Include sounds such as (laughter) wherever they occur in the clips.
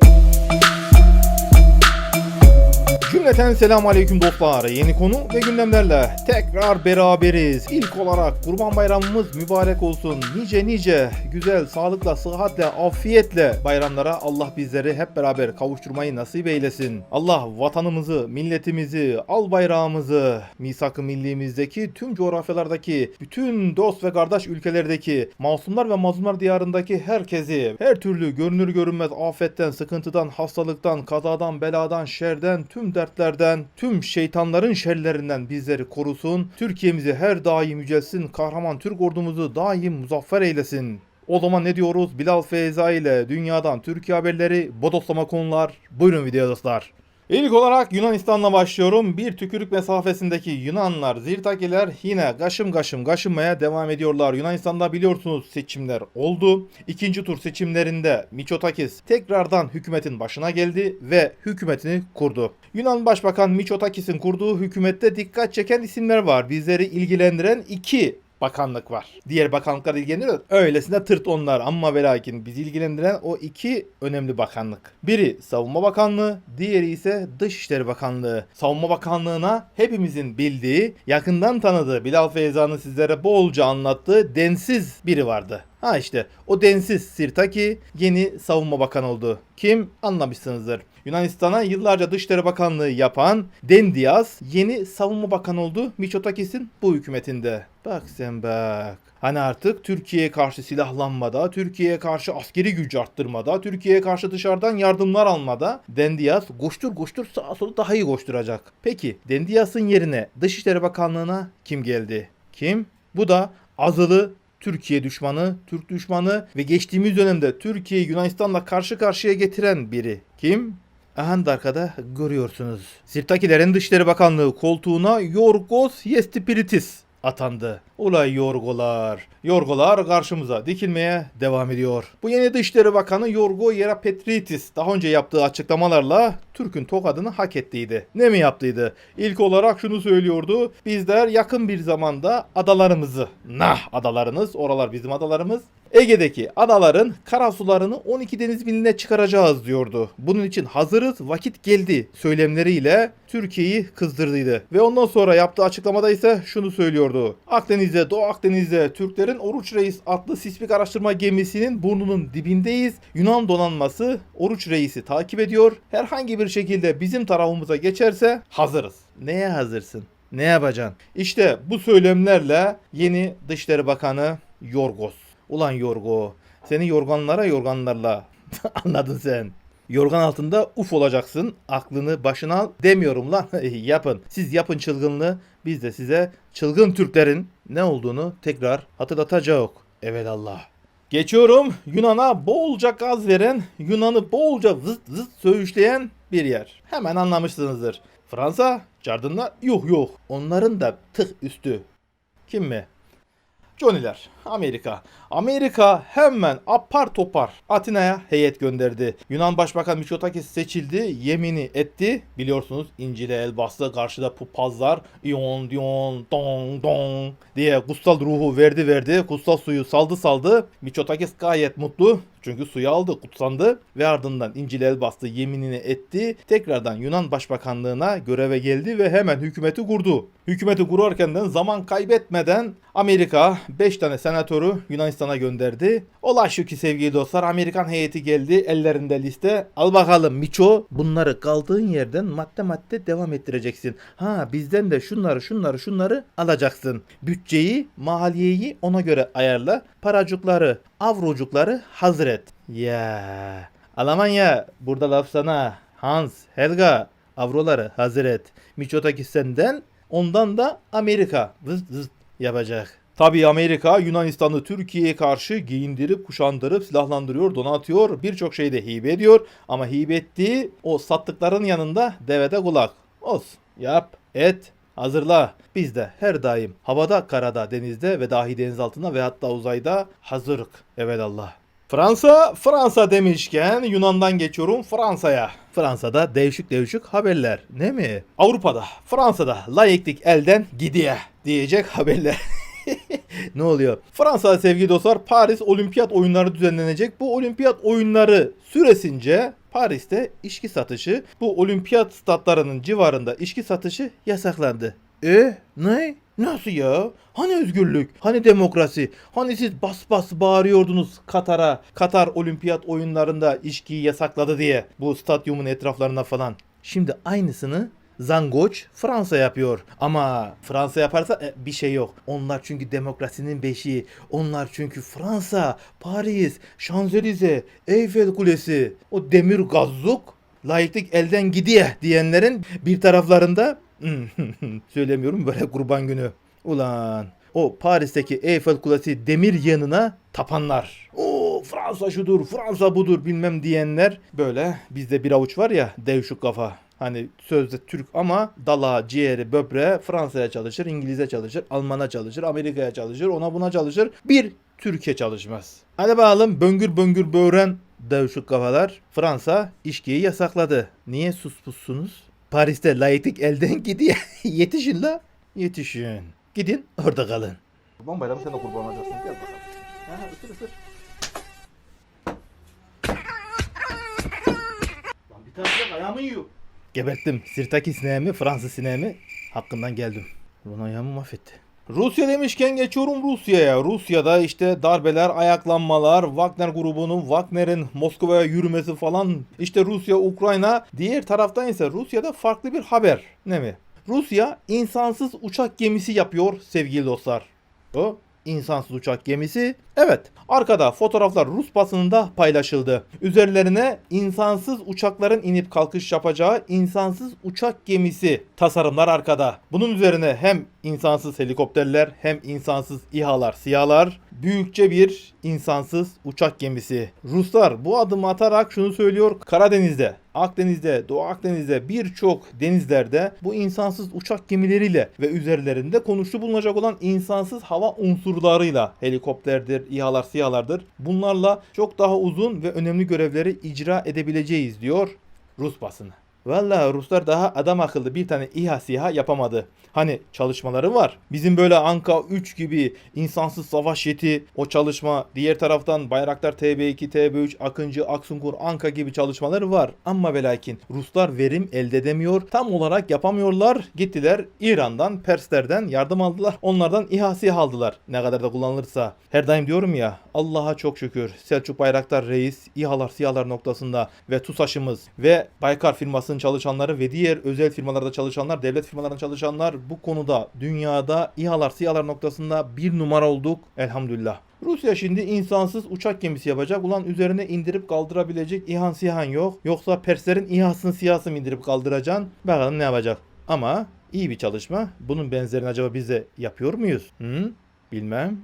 Thank you. Cümleten selamun aleyküm dostlar. Yeni konu ve gündemlerle tekrar beraberiz. İlk olarak Kurban Bayramımız mübarek olsun. Nice nice güzel, sağlıkla, sıhhatle, afiyetle bayramlara Allah bizleri hep beraber kavuşturmayı nasip eylesin. Allah vatanımızı, milletimizi, al bayrağımızı, misak-ı millimizdeki tüm coğrafyalardaki, bütün dost ve kardeş ülkelerdeki, masumlar ve mazlumlar diyarındaki herkesi, her türlü görünür görünmez afetten, sıkıntıdan, hastalıktan, kazadan, beladan, şerden, tüm dertlerden, tüm şeytanların şerlerinden bizleri korusun. Türkiye'mizi her daim yücelsin. Kahraman Türk ordumuzu daim muzaffer eylesin. O zaman ne diyoruz? Bilal Feyza ile dünyadan Türkiye haberleri, bodoslama konular. Buyurun video dostlar. İlk olarak Yunanistan'la başlıyorum. Bir tükürük mesafesindeki Yunanlar, Zirtakiler yine kaşım kaşım kaşınmaya devam ediyorlar. Yunanistan'da biliyorsunuz seçimler oldu. İkinci tur seçimlerinde Miçotakis tekrardan hükümetin başına geldi ve hükümetini kurdu. Yunan Başbakan Miçotakis'in kurduğu hükümette dikkat çeken isimler var. Bizleri ilgilendiren iki bakanlık var. Diğer bakanlıklar ilgilendiriyor. Öylesine tırt onlar ama ve lakin bizi ilgilendiren o iki önemli bakanlık. Biri Savunma Bakanlığı, diğeri ise Dışişleri Bakanlığı. Savunma Bakanlığı'na hepimizin bildiği, yakından tanıdığı Bilal Feyza'nın sizlere bolca anlattığı densiz biri vardı. Ha işte o densiz Sirtaki yeni savunma bakanı oldu. Kim? Anlamışsınızdır. Yunanistan'a yıllarca Dışişleri Bakanlığı yapan Dendias yeni savunma bakanı oldu Miçotakis'in bu hükümetinde. Bak sen bak. Hani artık Türkiye'ye karşı silahlanmada, Türkiye'ye karşı askeri güç arttırmada, Türkiye'ye karşı dışarıdan yardımlar almada Dendias koştur koştur sağa sola daha iyi koşturacak. Peki Dendias'ın yerine Dışişleri Bakanlığı'na kim geldi? Kim? Bu da azılı Türkiye düşmanı, Türk düşmanı ve geçtiğimiz dönemde Türkiye'yi Yunanistan'la karşı karşıya getiren biri. Kim? Aha da arkada görüyorsunuz. Sirtakilerin Dışişleri Bakanlığı koltuğuna Yorgos Yestipiritis atandı. Ulay Yorgolar. Yorgolar karşımıza dikilmeye devam ediyor. Bu yeni Dışişleri Bakanı Yorgo Yerapetritis daha önce yaptığı açıklamalarla Türk'ün tokadını hak ettiydi. Ne mi yaptıydı? İlk olarak şunu söylüyordu. Bizler yakın bir zamanda adalarımızı, nah adalarınız, oralar bizim adalarımız, Ege'deki adaların karasularını 12 deniz miline çıkaracağız diyordu. Bunun için hazırız, vakit geldi söylemleriyle Türkiye'yi kızdırdıydı. Ve ondan sonra yaptığı açıklamada ise şunu söylüyordu. Akdeniz'de, Doğu Akdeniz'de Türklerin Oruç Reis adlı sismik araştırma gemisinin burnunun dibindeyiz. Yunan donanması Oruç Reis'i takip ediyor. Herhangi bir şekilde bizim tarafımıza geçerse hazırız. Neye hazırsın? Ne yapacaksın? İşte bu söylemlerle yeni Dışişleri Bakanı Yorgos. Ulan Yorgo. Seni yorganlara yorganlarla (laughs) anladın sen. Yorgan altında uf olacaksın. Aklını başına al demiyorum lan. (laughs) yapın. Siz yapın çılgınlığı. Biz de size çılgın Türklerin ne olduğunu tekrar hatırlatacağız. Evet Allah. Geçiyorum Yunan'a bolca gaz veren, Yunan'ı bolca zıt zıt söğüşleyen bir yer. Hemen anlamışsınızdır. Fransa, Cardınlar yuh yuh. Onların da tık üstü. Kim mi? Johnny'ler, Amerika. Amerika hemen apar topar Atina'ya heyet gönderdi. Yunan Başbakan Mitsotakis seçildi, yemini etti. Biliyorsunuz İncil'e el bastı, karşıda pupazlar iyon diyon dong dong diye kutsal ruhu verdi verdi. Kutsal suyu saldı saldı. Mitsotakis gayet mutlu. Çünkü suyu aldı, kutsandı ve ardından İncil'e el bastı, yeminini etti. Tekrardan Yunan Başbakanlığına göreve geldi ve hemen hükümeti kurdu. Hükümeti kurarken de zaman kaybetmeden Amerika 5 tane senatörü Yunanistan'a gönderdi. Ola şu ki sevgili dostlar Amerikan heyeti geldi ellerinde liste. Al bakalım Miço bunları kaldığın yerden madde madde devam ettireceksin. Ha bizden de şunları şunları şunları alacaksın. Bütçeyi, maliyeyi ona göre ayarla. Paracukları, avrocukları hazır et. Ya Almanya burada laf sana. Hans, Helga avroları hazır et. Miço'daki senden ondan da Amerika vız vız yapacak. Tabii Amerika Yunanistan'ı Türkiye'ye karşı giyindirip kuşandırıp silahlandırıyor, donatıyor, birçok şeyde hibe ediyor. Ama hibe ettiği o sattıkların yanında devede kulak. Olsun. Yap, et, hazırla. Biz de her daim havada, karada, denizde ve dahi deniz altında ve hatta uzayda hazırık. Evet Allah. Fransa, Fransa demişken Yunan'dan geçiyorum Fransa'ya. Fransa'da değişik değişik haberler. Ne mi? Avrupa'da, Fransa'da layıklık elden gidiyor diyecek haberler. (laughs) (laughs) ne oluyor? Fransa sevgili dostlar Paris Olimpiyat oyunları düzenlenecek. Bu olimpiyat oyunları süresince Paris'te içki satışı bu olimpiyat statlarının civarında içki satışı yasaklandı. E ne? Nasıl ya? Hani özgürlük? Hani demokrasi? Hani siz bas bas bağırıyordunuz Katar'a? Katar olimpiyat oyunlarında içkiyi yasakladı diye. Bu stadyumun etraflarına falan. Şimdi aynısını Zangoç Fransa yapıyor. Ama Fransa yaparsa e, bir şey yok. Onlar çünkü demokrasinin beşiği. Onlar çünkü Fransa, Paris, Şanzelize, Eyfel Kulesi. O demir gazluk layıklık elden gidiyor diyenlerin bir taraflarında (laughs) söylemiyorum böyle kurban günü. Ulan o Paris'teki Eyfel Kulesi demir yanına tapanlar. O Fransa şudur, Fransa budur bilmem diyenler böyle bizde bir avuç var ya devşuk kafa. Hani sözde Türk ama dala, ciğeri, böbreği Fransa'ya çalışır, İngiliz'e çalışır, Alman'a çalışır, Amerika'ya çalışır, ona buna çalışır. Bir Türkiye çalışmaz. Hadi bakalım böngür böngür böğren devşuk kafalar. Fransa içkiyi yasakladı. Niye sus pussunuz? Paris'te layıklık elden gidiyor. (laughs) Yetişin la. Yetişin. Gidin orada kalın. Kurban bayramı sen de kurban olacaksın. Gel bakalım. Ha, ısır ısır. Lan bir tane ayağımı yiyor. Geberttim. Sirtaki sineğimi, Fransız sineğimi hakkından geldim. Ulan ayağımı mahvetti. Rusya demişken geçiyorum Rusya'ya. Rusya'da işte darbeler, ayaklanmalar, Wagner grubunun, Wagner'in Moskova'ya yürümesi falan. İşte Rusya, Ukrayna. Diğer taraftan ise Rusya'da farklı bir haber. Ne mi? Rusya insansız uçak gemisi yapıyor sevgili dostlar. O insansız uçak gemisi. Evet, arkada fotoğraflar Rus basınında paylaşıldı. Üzerlerine insansız uçakların inip kalkış yapacağı insansız uçak gemisi tasarımlar arkada. Bunun üzerine hem insansız helikopterler hem insansız İHA'lar, SİHA'lar, büyükçe bir insansız uçak gemisi. Ruslar bu adımı atarak şunu söylüyor. Karadeniz'de Akdeniz'de, Doğu Akdeniz'de birçok denizlerde bu insansız uçak gemileriyle ve üzerlerinde konuştu bulunacak olan insansız hava unsurlarıyla helikopterdir, İHA'lar, SİHA'lardır. Bunlarla çok daha uzun ve önemli görevleri icra edebileceğiz diyor Rus basını. Vallahi Ruslar daha adam akıllı bir tane İHA SİHA yapamadı. Hani çalışmaları var. Bizim böyle Anka 3 gibi insansız savaş jeti o çalışma. Diğer taraftan Bayraktar TB2, TB3, Akıncı, Aksungur, Anka gibi çalışmaları var. Ama ve lakin Ruslar verim elde edemiyor. Tam olarak yapamıyorlar. Gittiler İran'dan, Perslerden yardım aldılar. Onlardan İHA SİHA aldılar. Ne kadar da kullanılırsa. Her daim diyorum ya Allah'a çok şükür. Selçuk Bayraktar Reis İHA'lar SİHA'lar noktasında ve TUSAŞ'ımız ve Baykar firmasının çalışanları ve diğer özel firmalarda çalışanlar, devlet firmalarında çalışanlar bu konuda dünyada İHA'lar SİHA'lar noktasında bir numara olduk. Elhamdülillah. Rusya şimdi insansız uçak gemisi yapacak. Ulan üzerine indirip kaldırabilecek İHA'n SİHA'n yok. Yoksa Perslerin İHA'sını SİHA'sını mı indirip kaldıracaksın? Bakalım ne yapacak. Ama iyi bir çalışma. Bunun benzerini acaba biz de yapıyor muyuz? Hı? Bilmem.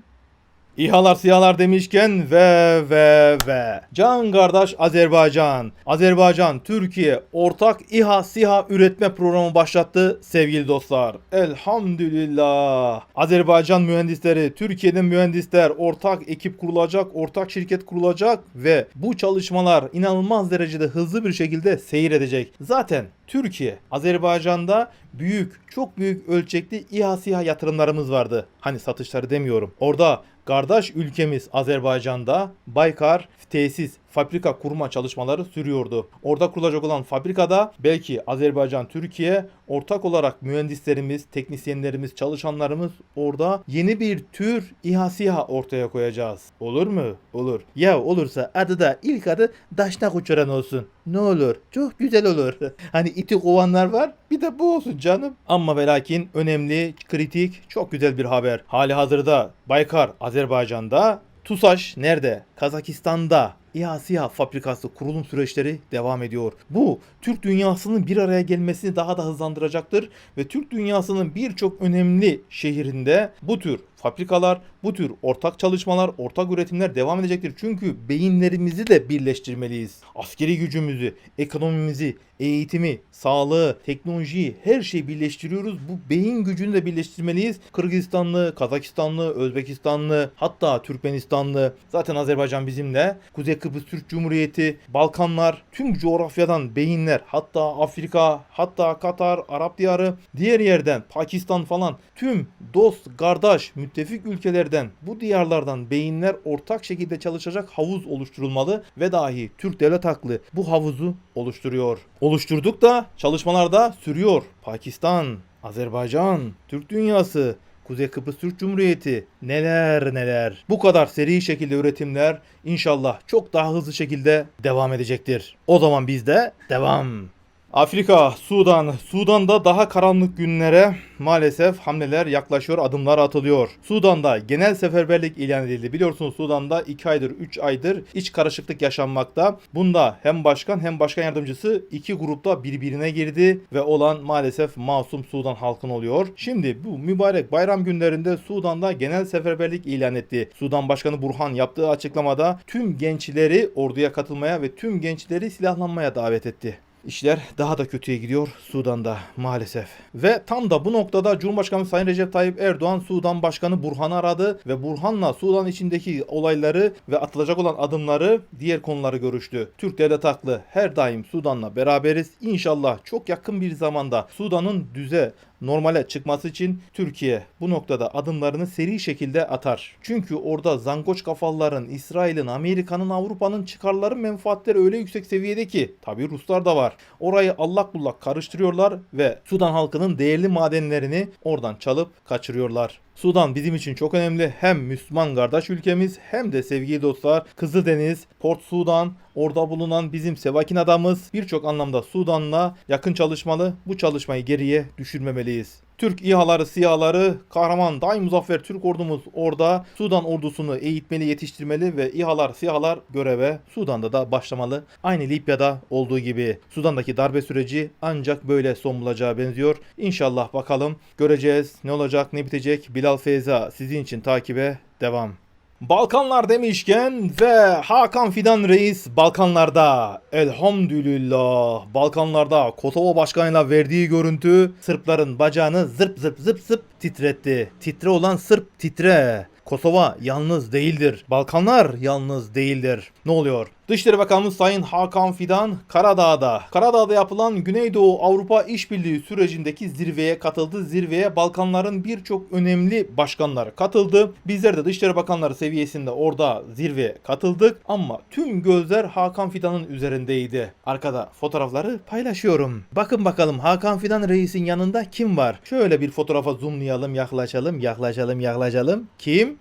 İHA'lar siyalar demişken ve ve ve. Can kardeş Azerbaycan. Azerbaycan, Türkiye ortak İHA SİHA üretme programı başlattı sevgili dostlar. Elhamdülillah. Azerbaycan mühendisleri, Türkiye'nin mühendisler ortak ekip kurulacak, ortak şirket kurulacak ve bu çalışmalar inanılmaz derecede hızlı bir şekilde seyredecek. Zaten Türkiye, Azerbaycan'da büyük, çok büyük ölçekli İHA SİHA yatırımlarımız vardı. Hani satışları demiyorum. Orada kardeş ülkemiz Azerbaycan'da Baykar tesis, fabrika kurma çalışmaları sürüyordu. Orada kurulacak olan fabrikada belki Azerbaycan, Türkiye ortak olarak mühendislerimiz, teknisyenlerimiz, çalışanlarımız orada yeni bir tür İHA SİHA ortaya koyacağız. Olur mu? Olur. Ya olursa adı da ilk adı Daşnak uçuran olsun. Ne olur? Çok güzel olur. (laughs) hani iti kovanlar var. Bir de bu olsun canım. Ama ve lakin önemli, kritik, çok güzel bir haber. Hali hazırda Baykar Azerbaycan'da TUSAŞ nerede? Kazakistan'da. İHA SİHA fabrikası kurulum süreçleri devam ediyor. Bu Türk dünyasının bir araya gelmesini daha da hızlandıracaktır ve Türk dünyasının birçok önemli şehrinde bu tür fabrikalar, bu tür ortak çalışmalar, ortak üretimler devam edecektir. Çünkü beyinlerimizi de birleştirmeliyiz. Askeri gücümüzü, ekonomimizi, eğitimi, sağlığı, teknolojiyi her şeyi birleştiriyoruz. Bu beyin gücünü de birleştirmeliyiz. Kırgızistanlı, Kazakistanlı, Özbekistanlı, hatta Türkmenistanlı, zaten Azerbaycan bizimle, Kuzey Kıbrıs Türk Cumhuriyeti, Balkanlar, tüm coğrafyadan beyinler, hatta Afrika, hatta Katar, Arap diyarı, diğer yerden Pakistan falan tüm dost, kardeş, müttefik ülkelerden, bu diyarlardan beyinler ortak şekilde çalışacak havuz oluşturulmalı ve dahi Türk devlet aklı bu havuzu oluşturuyor. Oluşturduk da çalışmalar da sürüyor. Pakistan, Azerbaycan, Türk dünyası, Kuzey Kıbrıs Türk Cumhuriyeti neler neler. Bu kadar seri şekilde üretimler inşallah çok daha hızlı şekilde devam edecektir. O zaman biz de devam. Afrika, Sudan. Sudan'da daha karanlık günlere maalesef hamleler yaklaşıyor, adımlar atılıyor. Sudan'da genel seferberlik ilan edildi. Biliyorsunuz Sudan'da 2 aydır, 3 aydır iç karışıklık yaşanmakta. Bunda hem başkan hem başkan yardımcısı iki grupta birbirine girdi ve olan maalesef masum Sudan halkın oluyor. Şimdi bu mübarek bayram günlerinde Sudan'da genel seferberlik ilan etti. Sudan Başkanı Burhan yaptığı açıklamada tüm gençleri orduya katılmaya ve tüm gençleri silahlanmaya davet etti. İşler daha da kötüye gidiyor Sudan'da maalesef. Ve tam da bu noktada Cumhurbaşkanı Sayın Recep Tayyip Erdoğan Sudan Başkanı Burhan'ı aradı ve Burhan'la Sudan içindeki olayları ve atılacak olan adımları diğer konuları görüştü. Türk devlet haklı her daim Sudan'la beraberiz. İnşallah çok yakın bir zamanda Sudan'ın düze normale çıkması için Türkiye bu noktada adımlarını seri şekilde atar. Çünkü orada zangoç kafalıların, İsrail'in, Amerika'nın, Avrupa'nın çıkarları menfaatleri öyle yüksek seviyede ki tabi Ruslar da var. Orayı allak bullak karıştırıyorlar ve Sudan halkının değerli madenlerini oradan çalıp kaçırıyorlar. Sudan bizim için çok önemli. Hem Müslüman kardeş ülkemiz hem de sevgili dostlar Kızıldeniz, Port Sudan, orada bulunan bizim Sevakin adamız birçok anlamda Sudan'la yakın çalışmalı. Bu çalışmayı geriye düşürmemeliyiz. Türk İHA'ları, SİHA'ları, kahraman daim muzaffer Türk ordumuz orada Sudan ordusunu eğitmeli, yetiştirmeli ve İHA'lar, SİHA'lar göreve Sudan'da da başlamalı. Aynı Libya'da olduğu gibi Sudan'daki darbe süreci ancak böyle son bulacağı benziyor. İnşallah bakalım göreceğiz ne olacak ne bitecek. Bilal Feyza sizin için takibe devam. Balkanlar demişken ve Hakan Fidan Reis Balkanlarda elhamdülillah Balkanlarda Kosova başkanıyla verdiği görüntü Sırpların bacağını zırp zırp zıp zıp titretti. Titre olan Sırp titre. Kosova yalnız değildir. Balkanlar yalnız değildir. Ne oluyor? Dışişleri Bakanımız Sayın Hakan Fidan Karadağ'da, Karadağ'da yapılan Güneydoğu Avrupa İşbirliği sürecindeki zirveye katıldı. Zirveye Balkanların birçok önemli başkanları katıldı. Bizler de Dışişleri Bakanları seviyesinde orada zirveye katıldık ama tüm gözler Hakan Fidan'ın üzerindeydi. Arkada fotoğrafları paylaşıyorum. Bakın bakalım Hakan Fidan reisin yanında kim var? Şöyle bir fotoğrafa zoomlayalım, yaklaşalım, yaklaşalım, yaklaşalım. Kim?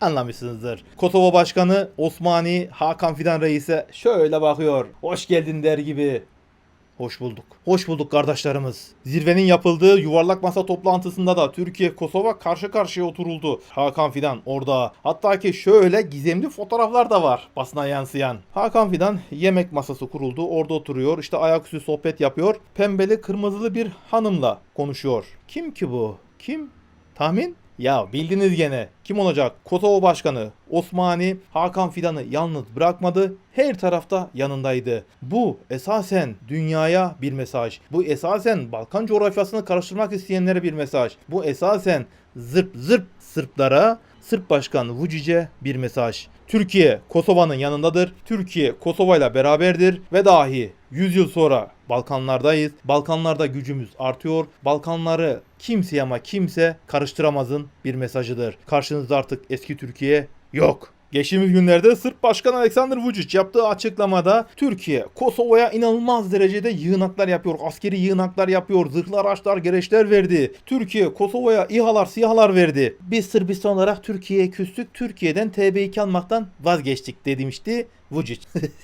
Anlamışsınızdır. Kosova Başkanı Osmani Hakan Fidan Reis'e şöyle bakıyor. Hoş geldin der gibi. Hoş bulduk. Hoş bulduk kardeşlerimiz. Zirvenin yapıldığı yuvarlak masa toplantısında da Türkiye Kosova karşı karşıya oturuldu. Hakan Fidan orada. Hatta ki şöyle gizemli fotoğraflar da var basına yansıyan. Hakan Fidan yemek masası kuruldu. Orada oturuyor. İşte ayaküstü sohbet yapıyor. Pembeli kırmızılı bir hanımla konuşuyor. Kim ki bu? Kim? Tahmin? Ya bildiniz gene. Kim olacak? Kosova Başkanı Osmani Hakan Fidan'ı yalnız bırakmadı. Her tarafta yanındaydı. Bu esasen dünyaya bir mesaj. Bu esasen Balkan coğrafyasını karıştırmak isteyenlere bir mesaj. Bu esasen zırp zırp Sırplara Sırp Başkan Vucic'e bir mesaj. Türkiye Kosova'nın yanındadır. Türkiye Kosova ile beraberdir ve dahi 100 yıl sonra Balkanlardayız. Balkanlarda gücümüz artıyor. Balkanları kimse ama kimse karıştıramazın bir mesajıdır. Karşınızda artık eski Türkiye yok. Geçtiğimiz günlerde Sırp Başkan Aleksandar Vučić yaptığı açıklamada Türkiye Kosova'ya inanılmaz derecede yığınaklar yapıyor. Askeri yığınaklar yapıyor. Zırhlı araçlar, gereçler verdi. Türkiye Kosova'ya İHA'lar, SİHA'lar verdi. Biz Sırbistan olarak Türkiye'ye küstük. Türkiye'den TB2 almaktan vazgeçtik demişti Vučić.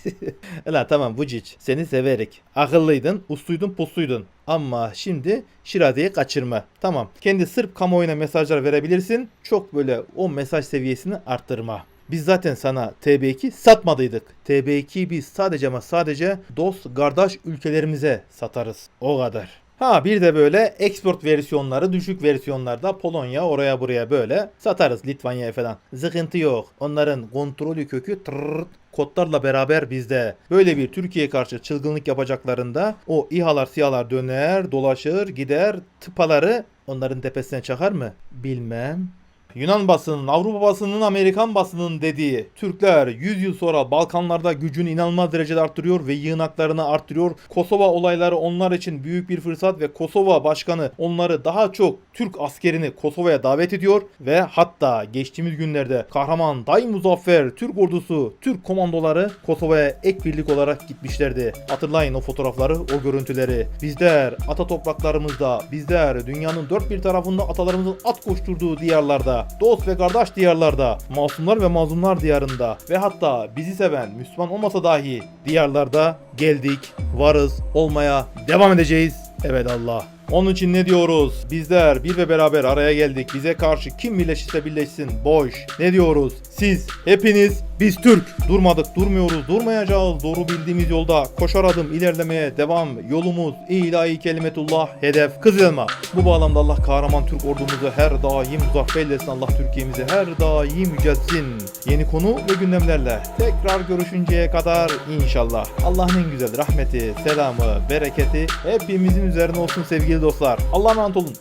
(laughs) Ela tamam Vučić seni severik. Akıllıydın, usluydun, pusluydun. Ama şimdi Şiraze'yi kaçırma. Tamam. Kendi Sırp kamuoyuna mesajlar verebilirsin. Çok böyle o mesaj seviyesini arttırma. Biz zaten sana TB2 satmadıydık. TB2'yi biz sadece ama sadece dost kardeş ülkelerimize satarız. O kadar. Ha bir de böyle export versiyonları düşük versiyonlarda Polonya oraya buraya böyle satarız Litvanya'ya falan. Sıkıntı yok. Onların kontrolü kökü tırırt kodlarla beraber bizde. Böyle bir Türkiye'ye karşı çılgınlık yapacaklarında o İHA'lar SİHA'lar döner, dolaşır, gider, tıpaları onların tepesine çakar mı? Bilmem. Yunan basının, Avrupa basının, Amerikan basının dediği Türkler 100 yıl sonra Balkanlarda gücünü inanılmaz derecede arttırıyor ve yığınaklarını arttırıyor. Kosova olayları onlar için büyük bir fırsat ve Kosova başkanı onları daha çok Türk askerini Kosova'ya davet ediyor ve hatta geçtiğimiz günlerde kahraman Day Muzaffer Türk ordusu, Türk komandoları Kosova'ya ek birlik olarak gitmişlerdi. Hatırlayın o fotoğrafları, o görüntüleri. Bizler ata topraklarımızda, bizler dünyanın dört bir tarafında atalarımızın at koşturduğu diyarlarda, dost ve kardeş diyarlarda, masumlar ve mazlumlar diyarında ve hatta bizi seven Müslüman olmasa dahi diyarlarda geldik, varız, olmaya devam edeceğiz. Evet Allah. Onun için ne diyoruz? Bizler bir ve beraber araya geldik. Bize karşı kim birleşirse birleşsin. Boş. Ne diyoruz? Siz, hepiniz, biz Türk. Durmadık, durmuyoruz, durmayacağız. Doğru bildiğimiz yolda koşar adım ilerlemeye devam. Yolumuz ilahi kelimetullah, hedef Kızılma. Bu bağlamda Allah kahraman Türk ordumuzu her daim muzaffer eylesin. Allah Türkiye'mizi her daim yüceltsin. Yeni konu ve gündemlerle tekrar görüşünceye kadar inşallah. Allah'ın en güzel rahmeti, selamı, bereketi hepimizin üzerine olsun sevgili dostlar. Allah'a emanet olun.